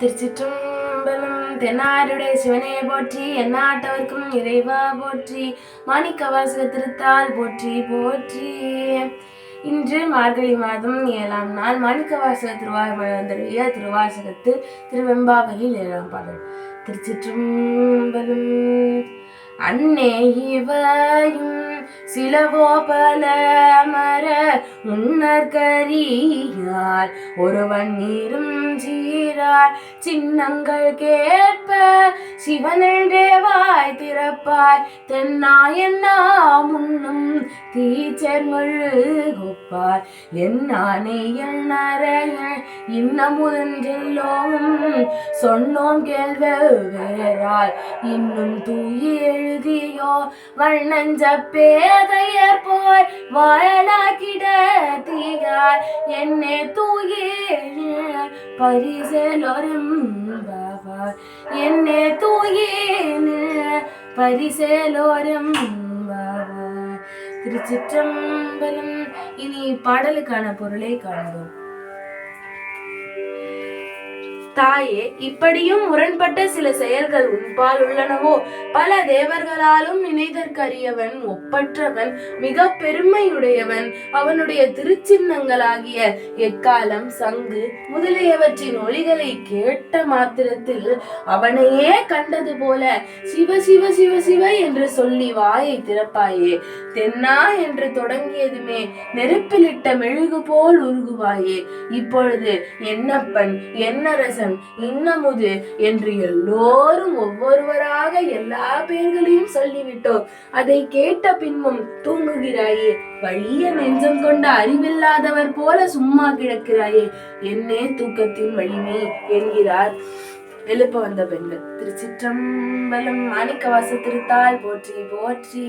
திருச்சிற்றம்பலம் தென்னாருடைய சிவனே போற்றி எந்நாட்டவர்க்கும் இறைவா போற்றி மாணிக்கவாசக திருத்தால் போற்றி போற்றி. இன்று மார்கழி மாதம் ஏழாம் நாள் மாணிக்கவாசக வாசக திருவாசகத்தில் திருவெம்பாவையில் ஏழாம் பாடல். திருச்சிற்றம்பலம் அன்னே இவையும் சிலவோ பல மர உன்னற்கரியார் ஒருவன் நீரும் சீரார் சின்னங்கள் கேட்ப சிவனென்றே வாய் திறப்பாய். தென்னா என்னா முன்னும் தீச்செர்மழு கொப்பார் என்னானே எண்ணறைய இன்னமுதன்றெல்லோம் சொன்னோம் கேள்வராய் இன்னும் தூய் எழுதியோ வண்ணஞ்ச பேதையர் போய் வாழலாக்கிட தீகார் என்னே தூ പരിസലോരംബാവായ് എന്നെ തൂയേന് ബാബ തിരുച്ചിറ്റമ്പലം ഇനി പാടലുക്കാണ് പൊരുളേ കാണുന്നു தாயே இப்படியும் முரண்பட்ட சில செயல்கள் உன்பால் உள்ளனவோ? பல தேவர்களாலும் நினைதற்கரியவன் ஒப்பற்றவன் மிக பெருமையுடையவன் அவனுடைய திருச்சின்னங்களாகிய எக்காலம் சங்கு முதலியவற்றின் ஒளிகளை கேட்ட மாத்திரத்தில் அவனையே கண்டது போல சிவ சிவ சிவ சிவ என்று சொல்லி வாயை திறப்பாயே. தென்னா என்று தொடங்கியதுமே நெருப்பிலிட்ட மெழுகு போல் உருகுவாயே. இப்பொழுது என்னப்பன் என்னரசன்? இன்னமுது என்று எல்லோரும் ஒவ்வொருவராக எல்லா பெயர்களையும் சொல்லிவிட்டோம். அதை கேட்ட பின்பும் தூங்குகிறாயே வழிய நெஞ்சம் கொண்ட அறிவில்லாதவர் போல சும்மா கிடக்கிறாயே என்னே தூக்கத்தின் வலிமை என்கிறார். எழுப்ப வந்த பெண்கள் திருச்சிற்றம்பலம் மாணிக்கவாச திருத்தால் போற்றி போற்றி.